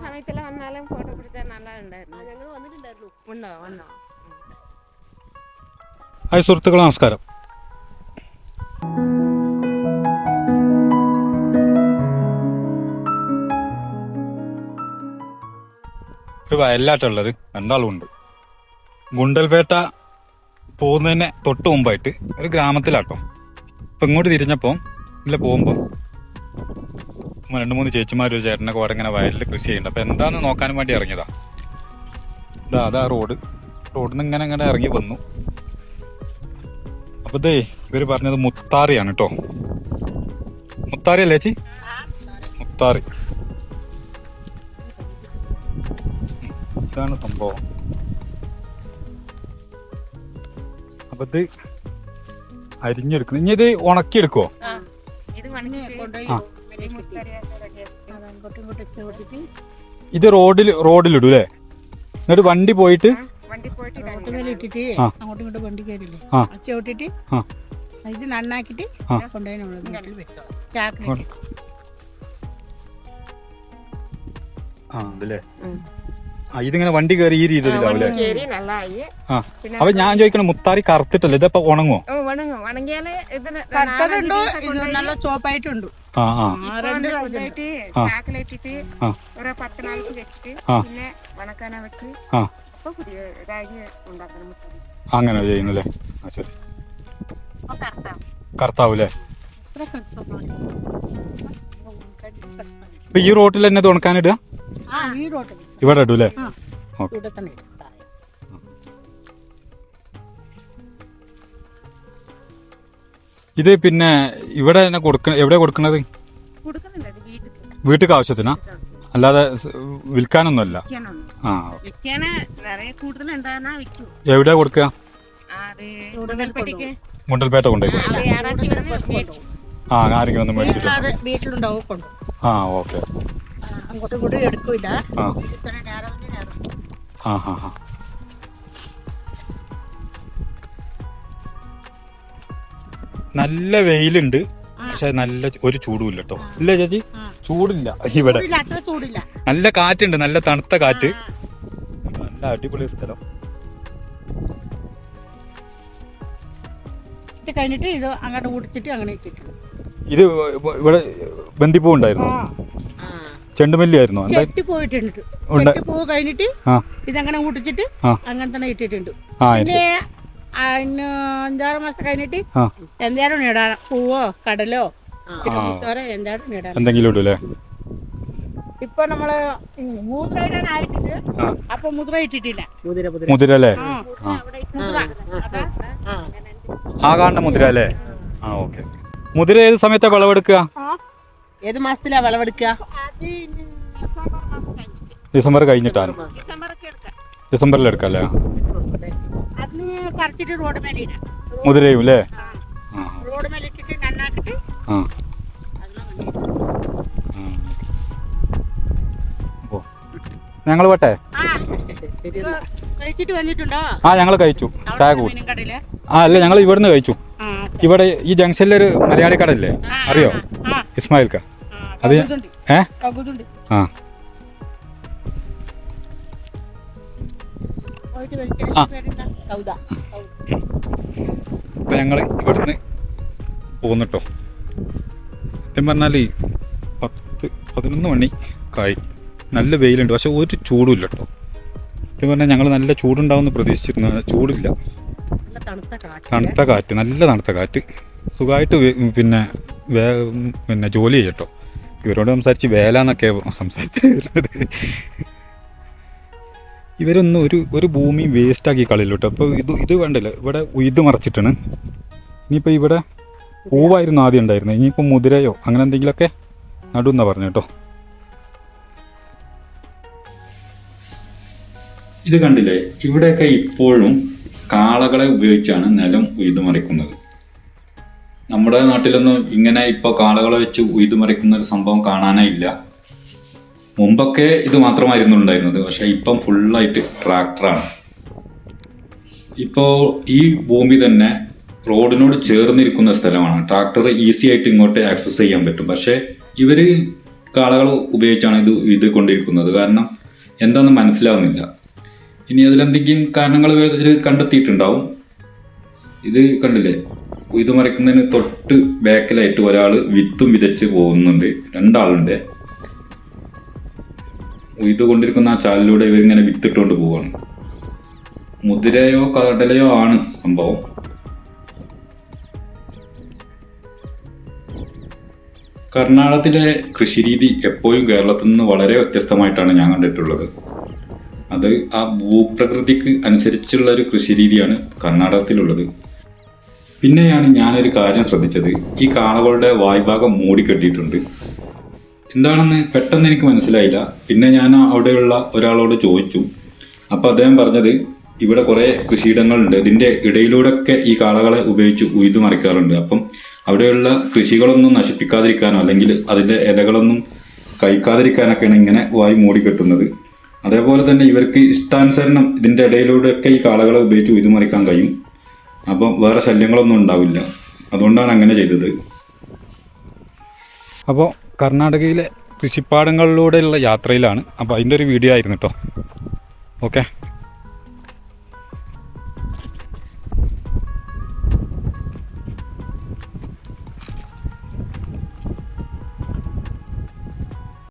സമയത്തിൽ വന്നാലും ഫോട്ടോ പിടിച്ചാൽ നല്ല ഉണ്ടായിരുന്നു ഞങ്ങൾ വന്നിട്ടുണ്ടായിരുന്നു. ഉണ്ടോ? വന്നോ ഹായ് സുഹൃത്തുക്കളെ നമസ്കാരം. ഒരു വയലാട്ടുള്ളത് രണ്ടാളും ഉണ്ട്. ഗുണ്ടൽപേട്ട പോകുന്നതിന് തൊട്ട് മുമ്പായിട്ട് ഒരു ഗ്രാമത്തിലാട്ടോ. ഇപ്പൊ ഇങ്ങോട്ട് തിരിഞ്ഞപ്പോൾ ഇല്ല പോകുമ്പോൾ രണ്ട് മൂന്ന് ചേച്ചിമാരും ചേട്ടനൊക്കെ അവിടെ ഇങ്ങനെ വയലിൽ കൃഷി ചെയ്യുന്നുണ്ട്. അപ്പം എന്താണെന്ന് നോക്കാൻ വേണ്ടി ഇറങ്ങിയതാ? ഇതാ അതാ റോഡ്. റോഡിൽ നിന്ന് ഇങ്ങനെ ഇങ്ങനെ ഇറങ്ങി വന്നു. അപ്പൊ ഇതേ ഇവർ പറഞ്ഞത് മുത്താറിയാണ് കേട്ടോ മുത്താറി അല്ലേ ചേച്ചി? മുത്താറി. ഇതാണ് സംഭവം. അപ്പൊ ഇത് അരിഞ്ഞെടുക്കുന്നു. ഇനി ഇത് ഉണക്കിയെടുക്കുവോ? ഇത് റോഡിൽ റോഡിലിടും അല്ലേ എന്നിട്ട് വണ്ടി പോയിട്ട്? വണ്ടി പോയിട്ട് റോട്ട് മേലെ ഇട്ടിട്ട് അങ്ങോട്ടും ഇങ്ങോട്ടും വണ്ടി കയറില്ലേ? ആ. ചോട്ടിട്ട് ആ. ഇത് നന്നാക്കിട്ട് ആ. കൊണ്ടുപോയി നമ്മൾ വീട്ടിൽ വെച്ചോളാം ഇതിങ്ങനെ വണ്ടി കയറി ഈ രീതിയിലാവും അപ്പൊ ഞാൻ ചോദിക്കണം മുത്താറി കറുത്തിട്ടല്ലേ? ഇതിപ്പോ ഉണങ്ങോ ഇതിന് ഇത് നല്ല ചോപ്പായിട്ടുണ്ട്. ആ ആ. ചാക്കിലിട്ടിട്ട്. ഒരു പത്ത് നാൾക്ക് വെച്ചിട്ട് പിന്നെ വണക്കാന വെച്ച് ആ. അപ്പൊ പുതിയ ഇതാക്കി ഉണ്ടാക്കണം മുട്ട അങ്ങനെ ചെയ്യുന്നല്ലേ? ആ ശരി. ഈ റോട്ടിൽ തന്നെ തുണക്കാനിടുക ഇവിടെ ഇടൂലേ? ഓക്കെ. ഇത് പിന്നെ ഇവിടെ തന്നെ കൊടുക്ക എവിടെ കൊടുക്കണത്? വീട്ടിൽ. വീട്ടുക്ക് ആവശ്യത്തിനാ? അല്ലാതെ വിൽക്കാനൊന്നുമല്ല. വിൽക്കാനൊന്നും ആ എവിടെ കൊടുക്ക? മുണ്ടൽപേട്ട കൊണ്ടുപോയി ആ, ആ ആരെങ്കിലും ഒന്ന് മേടിച്ചിട്ട്? ആ ഓക്കെ. ആ വന്ന് ആ. നല്ല വെയിലുണ്ട്. പക്ഷെ നല്ല ഒരു ചൂടും ഇല്ല കേട്ടോ ഇല്ല ചേച്ചി. ചൂടില്ല ഇവിടെ. നല്ല കാറ്റുണ്ട് നല്ല തണുത്ത കാറ്റ്. നല്ല അടിപൊളി സ്ഥലം. ഇത് കഴിഞ്ഞിട്ട് ഇത് അങ്ങോട്ട് കുടിച്ചിട്ട് അങ്ങനെ ഇട്ടിട്ടുണ്ട് ഇത് ഇവിടെ ബന്ദിപ്പൂ ഉണ്ടായിരുന്നു? ചെണ്ടുമല്ലി ആയിരുന്നു? പോയിട്ടുണ്ട്. കഴിഞ്ഞിട്ട് ഇതങ്ങനെ ഊട്ടിച്ചിട്ട് അങ്ങനെ തന്നെ ഇട്ടിട്ടുണ്ട്. പിന്നെ അഞ്ചാറ് മാസം കഴിഞ്ഞിട്ട് എന്തായാലും ഇടാൻ പൂവോ കടലോ തിരുമുത്തോരോ എന്തായാലും എന്തെങ്കിലും ഇടൂലേ? ഇപ്പൊ നമ്മൾ അപ്പൊ മുദ്ര ഇട്ടിട്ടില്ല. മുതിര അല്ലേ? ആ, മുദ്ര. കാണുന്ന മുതിര അല്ലേ? ആ ഓക്കെ. ഏത് സമയത്താ വിളവെടുക്കുക? ആ, ഏത് മാസത്തിലാ വിളവെടുക്കുക? ഡിസംബർ കഴിഞ്ഞിട്ടാണ് ഡിസംബർ ഒക്കെ എടുക്കാം. ഡിസംബറിൽ എടുക്കാം അല്ലേ? പറിച്ചിട്ട് റോഡ് മേലെ ഇടാം. മുതിരയും അല്ലേ? റോഡ് മേലെ ഇട്ടിട്ട് നന്നാക്കിട്ട് ഞങ്ങൾ വട്ടെ ആ. ഞങ്ങൾ കഴിച്ചു. ചായ ആ അല്ല ഞങ്ങൾ ഇവിടുന്ന് കഴിച്ചു. ഇവിടെ ഈ ജംഗ്ഷനിലൊരു മലയാളി കടയില്ലേ അറിയോ? ഇസ്മായിൽ ക അത് ഏ? ആ. ആ. അപ്പൊ ഞങ്ങൾ ഇവിടുന്ന് പോന്നിട്ടോ. സത്യം പറഞ്ഞാൽ പത്ത് പതിനൊന്ന് മണി കായി നല്ല വെയിലുണ്ട് പക്ഷെ ഒരു ചൂടും ഇല്ല കേട്ടോ സത്യം പറഞ്ഞാൽ ഞങ്ങൾ നല്ല ചൂടുണ്ടാവുമെന്ന് പ്രതീക്ഷിച്ചിരുന്നു ചൂടില്ല. നല്ല തണുത്ത കാറ്റ്. തണുത്ത കാറ്റ് നല്ല തണുത്ത കാറ്റ്. സുഖമായിട്ട് പിന്നെ വേ പിന്നെ ജോലി ചെയ്യട്ടോ. ഇവരോട് സംസാരിച്ച് വേല എന്നൊക്കെ സംസാരിച്ചത് ഇവരൊന്നും ഒരു ഒരു ഭൂമി വേസ്റ്റ് ആക്കി കളയില്ല കേട്ടോ. അപ്പോൾ ഇത് ഇത് വേണ്ടല്ലോ ഇവിടെ ഇത് മറച്ചിട്ടാണ്. ഇനിയിപ്പോൾ ഇവിടെ പൂവായിരുന്നു ആദ്യം ഉണ്ടായിരുന്നത് ഇനിയിപ്പോൾ മുതിരയോ അങ്ങനെ എന്തെങ്കിലുമൊക്കെ നടുന്നാ പറഞ്ഞു കേട്ടോ. ഇത് കണ്ടില്ലേ? ഇവിടെയൊക്കെ ഇപ്പോഴും കാളകളെ ഉപയോഗിച്ചാണ് നിലം ഉയ്തുമറിക്കുന്നത് നമ്മുടെ നാട്ടിലൊന്നും ഇങ്ങനെ ഇപ്പോൾ കാളകളെ വെച്ച് ഉയ്തുമറിക്കുന്ന ഒരു സംഭവം കാണാനേ ഇല്ല. മുമ്പൊക്കെ ഇത് മാത്രമായിരുന്നു ഉണ്ടായിരുന്നത് പക്ഷെ ഇപ്പം ഫുള്ളായിട്ട് ട്രാക്ടറാണ് ഇപ്പോൾ ഈ ഭൂമി തന്നെ റോഡിനോട് ചേർന്നിരിക്കുന്ന സ്ഥലമാണ്. ട്രാക്ടർ ഈസി ആയിട്ട് ഇങ്ങോട്ട് ആക്സസ് ചെയ്യാൻ പറ്റും. പക്ഷേ ഇവർ കാളകൾ ഉപയോഗിച്ചാണ് ഇത് ഇത് കൊണ്ടിരിക്കുന്നത്. കാരണം എന്താണെന്ന് മനസ്സിലാവുന്നില്ല. ഇനി അതിലെന്തെങ്കിലും കാരണങ്ങൾ ഇവർ കണ്ടെത്തിയിട്ടുണ്ടാവും? ഇത് കണ്ടില്ലേ? ഇത് മറിക്കുന്നതിന് തൊട്ട് ബാക്കിലായിട്ട് ഒരാൾ വിത്തും വിതച്ച് പോകുന്നുണ്ട്. രണ്ടാളുണ്ട്. കൊണ്ടിരിക്കുന്ന ആ ചാലിലൂടെ ഇവരിങ്ങനെ വിത്തിട്ടുകൊണ്ട് പോവാണ്. മുതിരയോ കടലയോ ആണ് സംഭവം. കർണാടകത്തിലെ കൃഷിരീതി എപ്പോഴും കേരളത്തിൽ നിന്ന് വളരെ വ്യത്യസ്തമായിട്ടാണ് ഞാൻ കണ്ടിട്ടുള്ളത്. അത് ആ ഭൂപ്രകൃതിക്ക് അനുസരിച്ചുള്ള ഒരു കൃഷിരീതിയാണ് കർണാടകത്തിലുള്ളത്. പിന്നെയാണ് ഞാനൊരു കാര്യം ശ്രദ്ധിച്ചത്. ഈ കാളകളുടെ വായ്ഭാഗം മൂടിക്കെട്ടിയിട്ടുണ്ട്. എന്താണെന്ന് പെട്ടെന്ന് എനിക്ക് മനസ്സിലായില്ല. പിന്നെ ഞാൻ അവിടെയുള്ള ഒരാളോട് ചോദിച്ചു. അപ്പോൾ അദ്ദേഹം പറഞ്ഞത് ഇവിടെ കുറേ കൃഷിയിടങ്ങളുണ്ട്. ഇതിന്റെ ഇടയിലൂടെയൊക്കെ ഈ കാളകളെ ഉപയോഗിച്ച് ഉയ്തു മറിക്കാറുണ്ട്. അപ്പം അവിടെയുള്ള കൃഷികളൊന്നും നശിപ്പിക്കാതിരിക്കാനോ അല്ലെങ്കിൽ അതിന്റെ ഇലകളൊന്നും കഴിക്കാതിരിക്കാനൊക്കെയാണ് ഇങ്ങനെ വായി മൂടിക്കെട്ടുന്നത്. അതേപോലെ തന്നെ ഇവർക്ക് ഇഷ്ടാനുസരണം ഇതിന്റെ ഇടയിലൂടെയൊക്കെ ഈ കാളകളെ ഉപയോഗിച്ച് ഉയ്തു മറിക്കാൻ കഴിയും. അപ്പം വേറെ ശല്യങ്ങളൊന്നും ഉണ്ടാവില്ല. അതുകൊണ്ടാണ് അങ്ങനെ ചെയ്തത്. അപ്പോൾ കർണാടകയിലെ കൃഷിപ്പാടങ്ങളിലൂടെയുള്ള യാത്രയിലാണ്. അപ്പോൾ അതിന്റെ ഒരു വീഡിയോ ആയിരുന്നു കേട്ടോ ഓക്കെ.